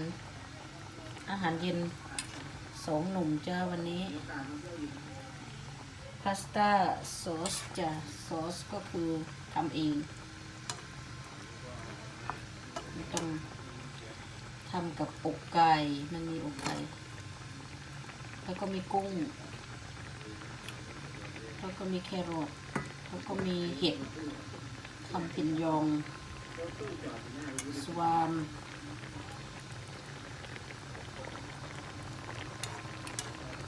ารอาหารเย็นสองหนุ่มจ้าวันนี้พาสต้าซอสจ้ะซอสก็คือทำเองไม่ต้องทำกับอกไก่มันมีอกไก่แล้วก็มีกุ้ง แล้วก็มีแครอทแล้วก็มีเห็ดทำเป็นยองสวาม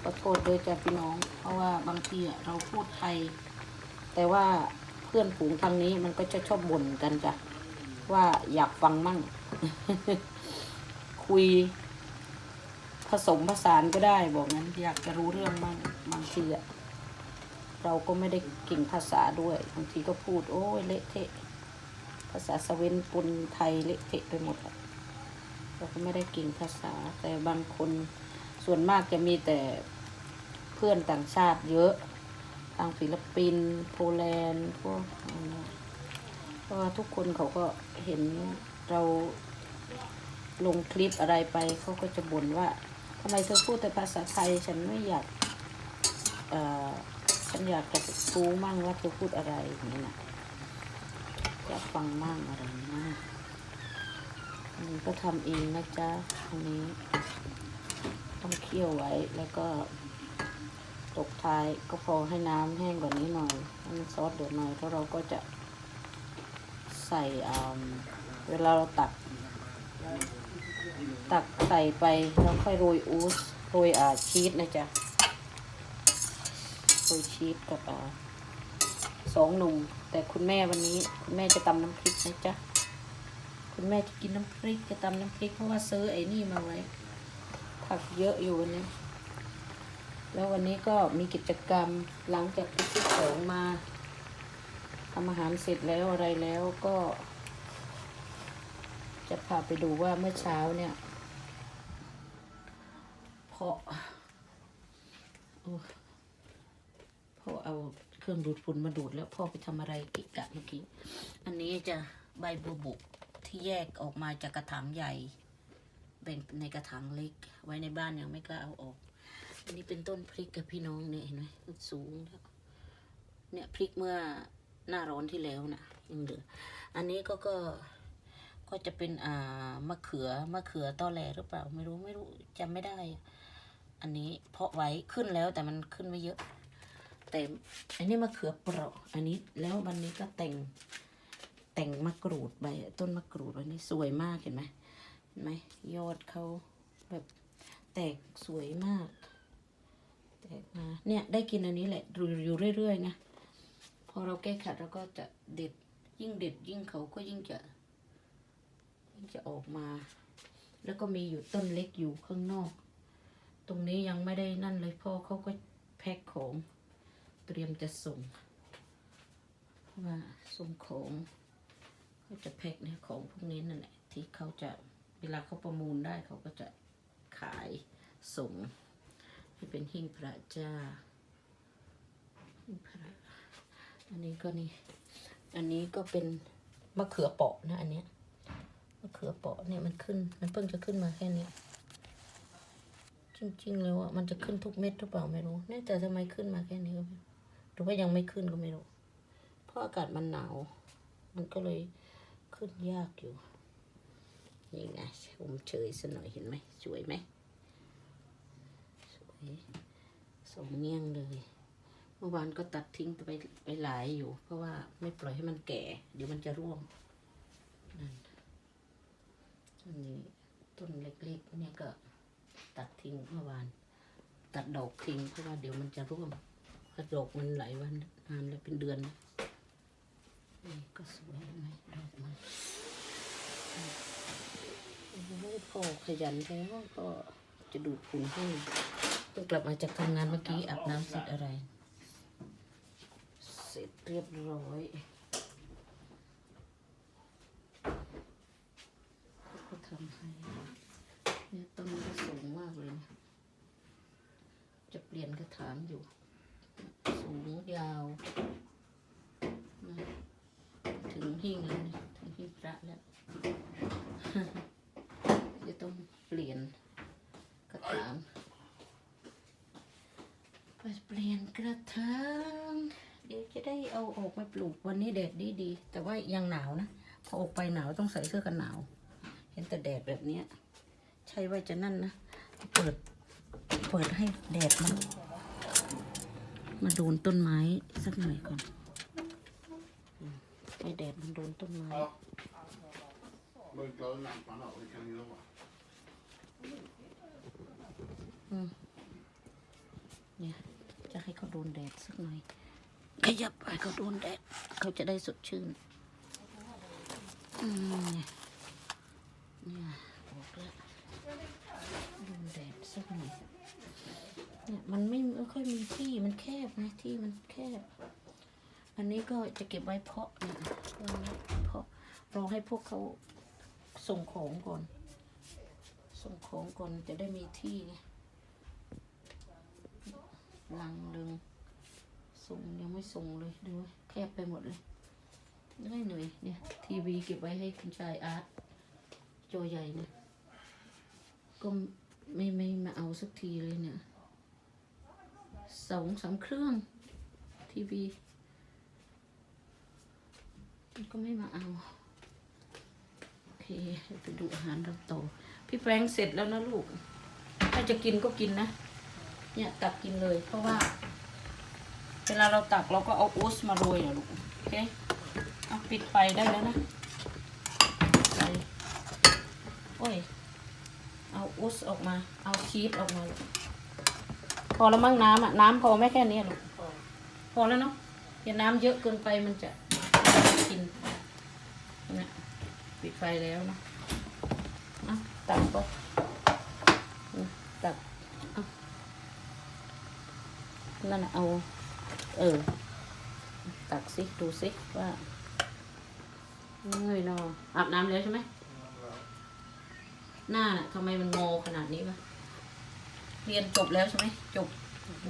ขอโทษด้วยจ้ะพี่น้อง เพราะว่าบางทีเราพูดไทย แต่ว่าเพื่อนฝูงทางนี้มันก็จะชอบบ่นกันจ้ะว่าอยากฟังมั่ง คุย ผสมผสานก็ได้บอกงั้น อยากจะรู้เรื่องมั่งบางทีอะเราก็ไม่ได้เก่งภาษาด้วยบางทีก็พูด โอ้ยเละเทะ ภาษาสเวนปนไทยเละเทะไปหมดเราก็ไม่ได้เก่งภาษาแต่บางคน ส่วนมากจะมีแต่เพื่อนต่างชาติเยอะ ทางฟิลิปปินส์โปแลนด์พวกอะไรเงี้ยเพราะว่าทุกคนเขาก็เห็นเราลงคลิปอะไรไปเขาก็จะบ่นว่าทำไมเธอพูดแต่ภาษาไทย ฉันไม่อยากเอ่อฉันอยากจะรู้มั่งว่าเธอพูดอะไรอย่างนี้นะอยากฟังมั่งอะไรมากอันนี้ก็ทำเองนะจ๊ะอันนี้ ต้องเคี่ยวไว้แล้วก็ตกท้ายก็พอให้น้ำแห้งกว่านี้หน่อยให้มันซอสเดือดหน่อยเพราะเราก็จะใส่เวลาเราตัก ตักใส่ไปแล้วค่อยโรยอูสโรยอ่าชีสนะจ๊ะโรยชีสกับอ่าสองหนุ่ม แต่คุณแม่วันนี้ คุณแม่จะตำน้ำพริกนะจ๊ะ คุณแม่จะกินน้ำพริกจะตำน้ำพริกเพราะว่าซื้อไอ้นี่มาไว้ ผักเยอะอยู่วันนี้ แล้ววันนี้ก็มีกิจกรรมหลังจากที่ที่สองมาทำอาหารเสร็จแล้วอะไรแล้วก็ จะพาไปดูว่าเมื่อเช้าเนี่ยเพาะโอ้พ่อเอาเครื่องดูดฝุ่นมาดูดแล้วพ่อไปทำอะไรกิกะเมื่อกี้ อันนี้จะใบบัวบุกที่แยกออกมาจากกระถางใหญ่ แบ่งในกระถางเล็ก ไว้ในบ้านยังไม่กล้าเอาออก อันนี้เป็นต้นพริกกับพี่น้องเนี่ยเห็นไหมสูงแล้วเนี่ยพริกเมื่อหน้าร้อนที่แล้วนะยังเหลือ อันนี้ก็ก็ก็จะเป็นอ่ามะเขือมะเขือตอแหลหรือเปล่า ไม่รู้ไม่รู้จำไม่ได้ อันนี้เพาะไว้ขึ้นแล้วแต่มันขึ้นไม่เยอะ แต่อันนี้มะเขือเปราะอันนี้แล้ววันนี้ก็แต่งแต่งมะกรูดใบต้นมะกรูดวันนี้สวยมากเห็นไหม ไหมยอดเขาแบบแตกสวยมาก แตกมาเนี่ยได้กินอันนี้แหละอยู่เรื่อยๆไงพอเราแก้ขัดเราก็จะเด็ดยิ่งเด็ดยิ่งเขาก็ยิ่งจะยิ่งจะออกมา แล้วก็มีอยู่ต้นเล็กอยู่ข้างนอก ตรงนี้ยังไม่ได้นั่นเลยพ่อเขาก็แพ็คของเตรียมจะส่งว่าส่งของเขาจะแพ็คเนี่ยของพวกนี้นั่นแหละที่เขาจะ เวลาเขาประมูลได้เขาก็จะขายส่งให้เป็นหิ้งพระเจ้าหิ้งพระอันนี้ก็นี่ อันนี้ก็เป็นมะเขือเปาะนะอันเนี้ยมะเขือเปาะเนี่ยมันขึ้น มันเพิ่งจะขึ้นมาแค่นี้จริงๆแล้วอะมันจะขึ้นทุกเม็ดหรือเปล่าไม่รู้เนี่ยแต่ทำไมขึ้นมาแค่นี้ก็ไม่รู้หรือว่ายังไม่ขึ้นก็ไม่รู้ เพราะอากาศมันหนาว มันก็เลยขึ้นยากอยู่ นี่ไงชมเชยซะหน่อยเห็นไหมสวยไหมสวยสองเงี้ยงเลย เมื่อวานก็ตัดทิ้งไปไปหลายอยู่ เพราะว่าไม่ปล่อยให้มันแก่ เดี๋ยวมันจะร่วงนั่นอันนี้ต้นเล็กๆเนี่ยก็ตัดทิ้งเมื่อวาน ตัดดอกทิ้งเพราะว่าเดี๋ยวมันจะร่วงเพระดกมันหลายวันนานแล้วเป็นเดือนแล้วนี่ก็สวยไหมดอกมัน โอ้โหพ่อขยันแล้วก็จะดูดฝุ่นให้เพิ่งกลับมาจากทำงานเมื่อกี้อาบน้ำเสร็จอะไร เสร็จเรียบร้อยก็ทำให้เนี่ยต้นนี้ก็สูงมากเลย จะเปลี่ยนกระถางอยู่ สูงยาวนะถึงหิ้งแล้วเนี่ยถึงหิ้งพระแล้ว จะต้อง ทเดี๋ยวจะได้เอาออกมาปลูกวันนี้แดดดีดีๆแต่ว่ายังหนาวนะ พอออกไปหนาวต้องใส่เสื้อกันหนาว เห็นแต่แดดแบบเนี้ย ใช่ว่าจะนั่นนะ เปิด เปิดให้แดดมันมาโดนต้นไม้สักหน่อยก่อนอืมให้แดดมันโดนต้นไม้เนี่ย เขาโดนแดดสักหน่อย ขยับให้เขาโดนแดด เขาจะได้สดชื่นอืมเนี่ยเนี่ยออกแล้วโดนแดดสักหน่อยเนี่ยมันไม่ไม่ค่อยมีที่มันแคบนะที่มันแคบ อันนี้ก็จะเก็บไว้เพาะเนี่ยเอาไว้เพาะรอให้พวกเขาส่งของก่อน ส่งของก่อนจะได้มีที่ไง ลังหนึ่งส่งยังไม่ส่งเลยดูแคบไปหมดเลยได้หน่อยเนี่ย ทีวีเก็บไว้ให้คุณชายอาร์ตจอใหญ่เนี่ย ก็ไม่ไม่มาเอาสักทีเลยเนี่ยสองสามเครื่องทีวีก็ไม่มาเอาโอเคไปดูอาหารเราต่อพี่แฟรงเสร็จแล้วนะลูก ถ้าจะกินก็กินนะ เนี่ยตักกินเลย เพราะว่า เวลาเราตักเราก็เอาอูสมาโรยนะลูกโอเคเอาปิดไฟได้แล้วนะไฟโอ้ยเอาอูสออกมา เอาชีสออกมาลูกพอแล้วมั้งน้ำอะน้ำพอไม่แค่นี้ลูกพอแล้วเนาะอย่าน้ำเยอะเกินไปมันจะกินเนี่ยปิดไฟแล้วเนาะเอาตักไปตัก นั่นน่ะเอา เออ ตักสิดูสิว่าเอ้ยนออาบน้ำแล้วใช่ไหม หน้าน่ะทำไมมันงอขนาดนี้วะเรียนจบแล้วใช่ไหม จบ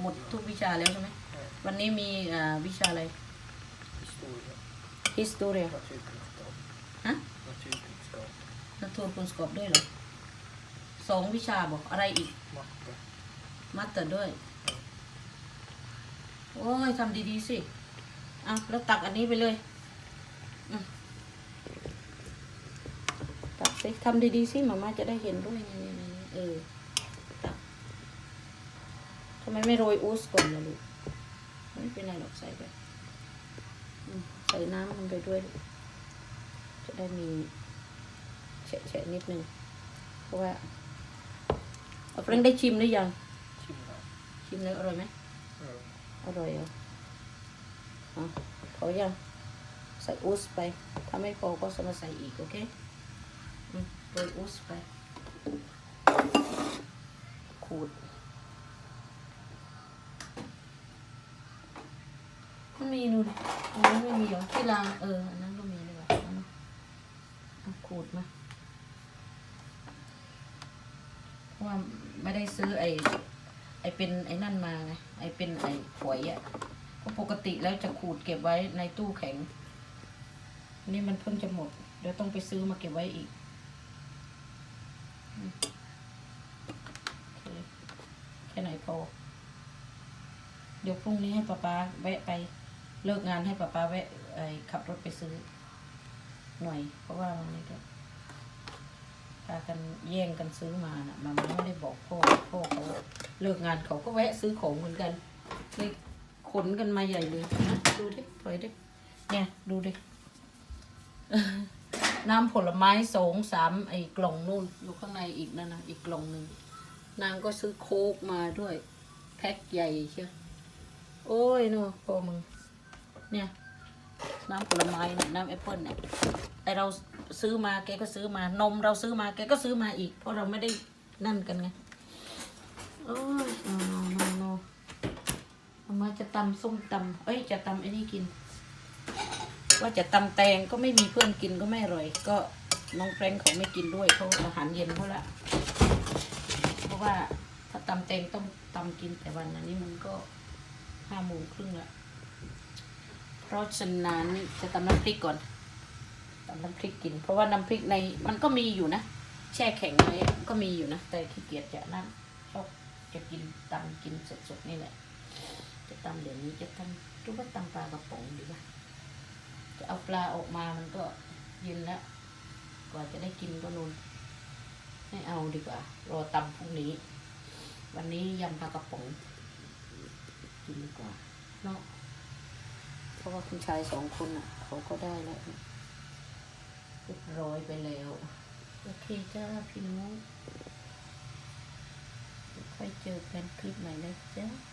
หมดทุกวิชาแล้วใช่ไหม วันนี้มีอ่าวิชาอะไร Historia. history Naturkunskap. ฮะ Naturkunskap. นักโทษคุณสกอบด้วยเหรอสองวิชาบอกอะไรอีก Matte. มัดแต่ด้วย โอ้ยทำดีๆสิเอาแล้วตักอันนี้ไปเลยตักสิทำดีๆสิมาม่าจะได้เห็นด้วยไงเออตักทำไมไม่โรยอูสก่อนล่ะลูกไม่เป็นไรหรอกใส่ไปใส่น้ำมันไปด้วย จะได้มีแฉะๆนิดนึง เพราะว่าเอาเฟรนได้ชิมหรือยัง ชิมแล้วอร่อยไหม Ja. อ ร่อยเหรออะพอยังใส่อูสไป ถ้าไม่พอก็จะมาใส่อีก โอเคโรยอูสไป ขูด มันมีนู่นอันนั้นไม่มีหรอที่รางเออ อันนั้นก็มีเลยว่ะเอามาเอาขูดมาเพราะว่าไม่ได้ซื้อไอ้ ไอเป็นไอนั่นมาไงไอเป็นไอฝอยอะ่ะเพราะปกติแล้วจะขูดเก็บไว้ในตู้แข็ง นี่มันเพิ่งจะหมดเดี๋ยวต้องไปซื้อมาเก็บไว้อีกแค่ไหนพอเดี๋ยวพรุ่งนี้ให้ป้าป๊าแวะไปเลิกงานให้ป้าป๊าแวะไอขับรถไปซื้อ หน่อย เพราะว่าวันนี้ก็พากันแย่งกันซื้อมานะมาม่าไม่ได้บอกพ่อพ่อเขา เลิกงานเขาก็แวะซื้อของเหมือนกันเลยขนกันมาใหญ่เลยนะดูดิถอยดิเนี่ยดูดิน้ำผลไม้สองสามไอ้กล่องนู่นอยู่ข้างในอีกนั่นนะอีกกล่องหนึ่งนางก็ซื้อโค้กมาด้วย แพ็คใหญ่เชียวโอ้ยนู่นพอมึง เนี่ย น้ำผลไม้เนี่ยน้ำแอปเปิลเนี่ยไอเราซื้อมาแกก็ซื้อมานมเราซื้อมาแกก็ซื้อมาอีก เพราะเราไม่ได้นั่นกันไง โอ้ยโนโนโนเอามาจะตำส้มตำเอ้ย จะตำไอ้นี่กิน ว่าจะตำแตงก็ไม่มีเพื่อนกินก็ไม่อร่อย ก็น้องแฟรงค์เขาไม่กินด้วยเขาอาหารเย็นเขาละ เพราะว่าถ้าตำแตงต้องตำกินแต่วันอันนี้มันก็ห้าโมงครึ่งละเพราะฉะนั้นจะตำน้ำพริกก่อนตำน้ำพริกกิน เพราะว่าน้ำพริกในมันก็มีอยู่นะ แช่แข็งไว้ก็มีอยู่นะ แต่ขี้เกียจจะนั่นชอบ จะกินตำกินสดๆนี่แหละโจะตำเดี๋ยวนี้จะตำรู้ว่าตำปลากระป๋องดีป่ะจะเอาปลาออกมามันก็เย็นแล้วกว่าจะได้กินก็นุนไม่เอาดีกว่า รอตำพรุ่งนี้ วันนี้ยำปลากระป๋องกินดีกว่าเนาะเพราะว่าคุณชายสองคนอะ เขาก็ได้แล้วเรียบร้อยไปแล้ว โอเคจ้าพี่น้องเดี๋ยวค่ อยเจอกันคลิปใหม่นะจ๊ะ